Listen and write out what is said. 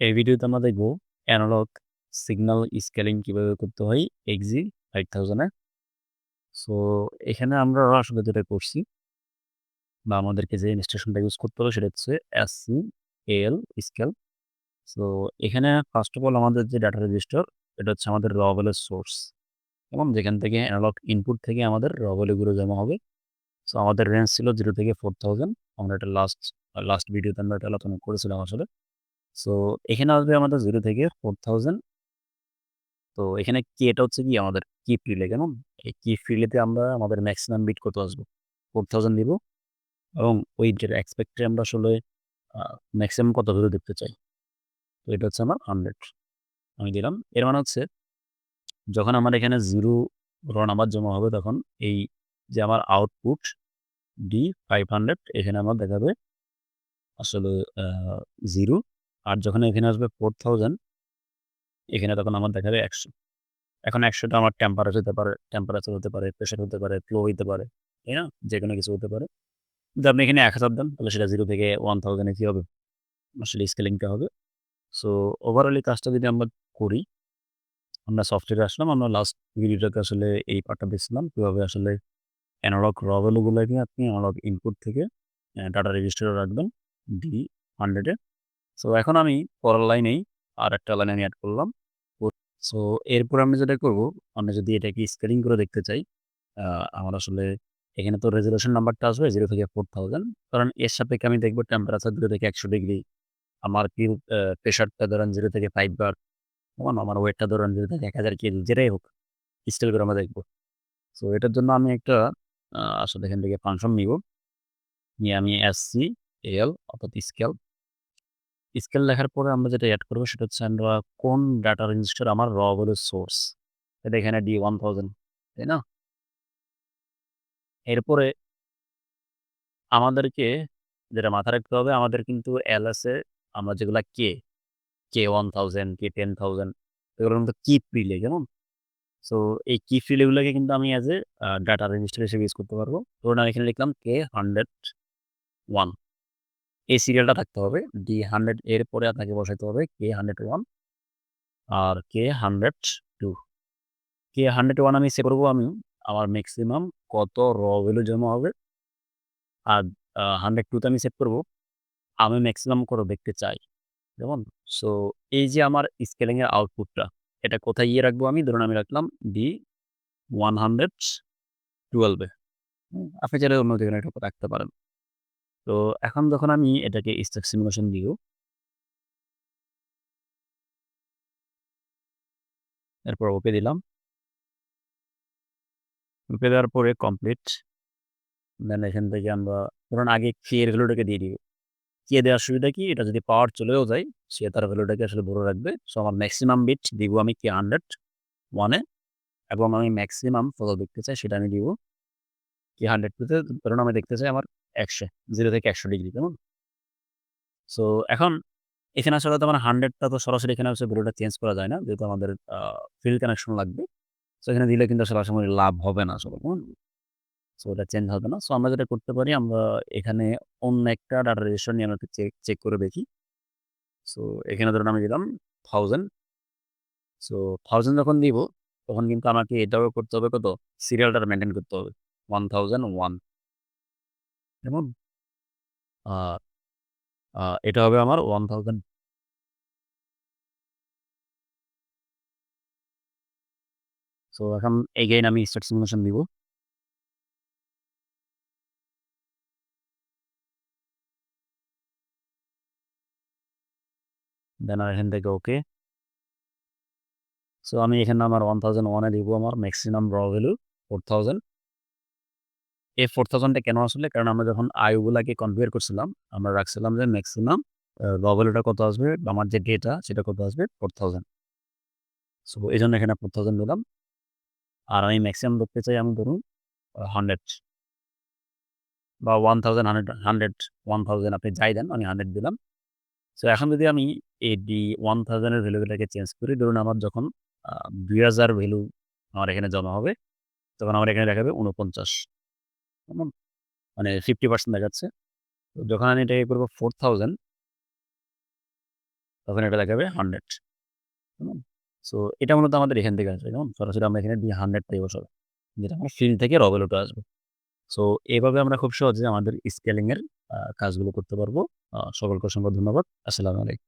এই ভিডিওতে আমরা দেখব অ্যানালগ সিগন্যাল স্কেলিং কীভাবে করতে হয় এক্সি 5000 এ। সো, এখানে আমরা আসলে যেটা করছি বা আমাদেরকে যে ইনস্ট্রাকশনটা ইউজ করতে হবে সেটা হচ্ছে এসসিএল স্কেল। সো, এখানে ফার্স্ট অফ অল আমাদের যে ডাটা রেজিস্টার, এটা হচ্ছে আমাদের র ভ্যালুর সোর্স এবং যেখান থেকে অ্যানালগ ইনপুট থেকে আমাদের র ভ্যালুগুলো জমা হবে। সো, আমাদের রেঞ্জ ছিল 0 থেকে 4000 আমরা এটা লাস্ট লাস্ট ভিডিওতে আমরা এটা আলোচনা করেছিলাম আসলে। সো, এখানে আসবে আমাদের জিরো থেকে 4000 তো, এখানে কি এটা হচ্ছে কি আমাদের কিপ রিলে কেমন? এই কিপ রিলেতে আমরা আমাদের ম্যাক্সিমাম বিট কত আসবে? 4000 দিব এবং ওই যেটা এক্সপেক্টেড আমরা আসলে ম্যাক্সিমাম কত ভ্যালু দেখতে চাই। তো, এটা হচ্ছে আমার 100 আমি দিলাম। এর মানে হচ্ছে, যখন আমার এখানে জিরো র নাম্বার জমা হবে, তখন এই যে আমার আউটপুট D500 এখানে আমার দেখাবে আসলে 0 আর যখন এখানে আসবে 4000 এখানে তখন আমার দেখা যাবে একশো এখন একশোটা আমার টেম্পারেচার হতে পারে টেম্পারেচার হতে পারে, প্রেশার হতে পারে, ফ্লো হইতে পারে, তাই না? যেকোনো কিছু হতে পারে। যদি আপনি এখানে 1000 দেন তাহলে সেটা জিরো থেকে ওয়ান থাউজেন্ডে কী হবে? আসলে স্কেলিংটা হবে। সো ওভারঅল এই কাজটা যদি আমরা করি আমরা সফটওয়্যারে আসলাম। আমরা লাস্ট ভিডিওটাতে আসলে এই পার্টটা দেখছিলাম। কীভাবে আসলে অ্যানালগ র ভ্যালুগুলাকে আপনি অ্যানালগ ইনপুট থেকে ডাটা রেজিস্টারে রাখবেন D100 এ। সো এখন আমি পরের লাইনেই আর একটা লাইন আমি অ্যাড করলাম। সো এরপর আমি যেটা করব, আমরা যদি এটাকে স্কেলিং করে দেখতে চাই, আমার আসলে এখানে তো রেজোলিউশন নাম্বারটা আসবে জিরো থেকে 4000 কারণ এর সাপেক্ষে আমি দেখব টেম্পারেচার 0 থেকে 100 ডিগ্রি। আমার কিউ প্রেশারটা ধরেন জিরো থেকে ফাইভ বার। কেমন? আমার ওয়েটটা ধরেন জিরো থেকে 1000 কেজি যেটাই হোক। স্কেল করে আমরা দেখব সো এটার জন্য আমি একটা আসলে এখান থেকে ফাংশন নিব। নিয়ে আমি এসসিএল অর্থাৎ স্কেল স্কেল লেখার পরে আমরা যেটা অ্যাড করব সেটা হচ্ছে আমরা কোন ডাটা রেজিস্টার আমার র ভ্যালুর সোর্স। এটা এখানে D1000 তাই না? এরপরে আমাদেরকে যেটা মাথায় রাখতে হবে আমাদের কিন্তু এল এসে আমরা যেগুলা কে, K1000, K10000 এগুলোর মধ্যে কিপ রিলে কেমন? সো এই কিপ রিলে গুলাকে কিন্তু আমি অ্যাজ এ ডাটা রেজিস্টার হিসেবে ইউজ করতে পারব ধরুন আমি এখানে লিখলাম K101 এই সিরিয়ালটা থাকতে হবে। D100 এর পরে আপনাকে বসাইতে হবে K101 আর K102 K101 আমি সেভ করব আমি আমার ম্যাক্সিমাম কত র ভ্যালু জমা হবে। আর হান্ড্রেড টুতে আমি সেভ করব আমি ম্যাক্সিমাম কত দেখতে চাই। যেমন সো এই যে আমার স্কেলিংয়ের আউটপুটটা এটা কোথায় গিয়ে রাখব আমি? ধরুন আমি রাখলাম ডি ওয়ান হান্ড্রেড টুয়েলভে আপনি চাইলে অন্য একটা রাখতে পারেন। তো এখন যখন আমি এটাকে স্ট্যাক সিমুলেশন দিব এরপর ওকে দিলাম। ওকে দেওয়ার পরে কমপ্লিট। দেন এখান থেকে আমরা, ধরুন আগে কে এর ভ্যালুটাকে দিয়ে দিব। কে দেওয়ার সুবিধা কি? এটা যদি পাওয়ার চলেও যায়, সে তার ভ্যালুটাকে আসলে ধরে রাখবে। সো আমার ম্যাক্সিমাম বিট দিব আমি কে হান্ড্রেড ওয়ানে এবং আমি ম্যাক্সিমাম কত দেখতে চাই সেটা আমি দিব K102 তে, ধরুন আমি দেখতে চাই আমার 100 0 থেকে 100 ডিগ্রি কেমন? সো এখন এখানে আসলে তো আমার 100 টা তো সরাসরি এখানে আসলে ভ্যালুটা চেঞ্জ করা যায় না। যেহেতু আমাদের ফিল্ড কানেকশন লাগবে। সো এখানে দিলে কিন্তু আসলে করি লাভ হবে না আসলে, হুম? সো এটা চেঞ্জ হবে না। সো আমরা যেটা করতে পারি আমরা এখানে অন্য একটা ডাটা রেজিস্টার নিয়ে আমরা চেক চেক করে দেখি। সো এখানে ধরুন আমি দিলাম 1000 সো 1000 যখন দিব তখন কিন্তু আমাকে এটাও করতে হবে কত? সিরিয়ালটা মেনটেন করতে হবে। 1001 কেমন? আ আ এটা হবে আমার 1000 সো এখন এগেইন আমি স্টার্ট সিমুলেশন দিব। দেন আর এখান থেকে ওকে। সো আমি এখানে আমার 1001 এ দিব আমার ম্যাক্সিমাম র ভ্যালু 4000 এই ফোর থাউজেন্ডটা কেন আসলে? কারণ আমরা যখন আইও গুলাকে কনফিগার করছিলাম, আমরা রাখছিলাম যে ম্যাক্সিমাম ভ্যালুটা কত আসবে বা আমার যে ডেটা সেটা কত আসবে 4000 সো এই জন্য এখানে 4000 দিলাম। আর আমি ম্যাক্সিমাম ধরতে চাই আমি ধরুন হান্ড্রেড বা one thousand hundred hundred one thousand আপনি যাই দেন, আমি 100 দিলাম। সো এখন যদি আমি এই D1000 এর ভ্যালুটাকে চেঞ্জ করি, ধরুন আমার যখন দুই হাজার ভ্যালু আমার এখানে জমা হবে, তখন আমার এখানে দেখাবে 49 কেমন? মানে 50% দেখাচ্ছে। তো যখন আমি এটাকে করব 4000 তখন এটা দেখাবে হান্ড্রেড কেমন? সো এটা মূলত আমাদের এখান থেকে আসবে। কেমন? সরাসরি আমরা এখানে দিয়ে হান্ড্রেডটাই বসাবো যেটা আমার ফিল্ড থেকে রবেলোটো আসবে। সো এভাবে আমরা খুব সহজে আমাদের স্কেলিংয়ের কাজগুলো করতে পারব। সকলকে অসংখ্য ধন্যবাদ। আসসালামু আলাইকুম।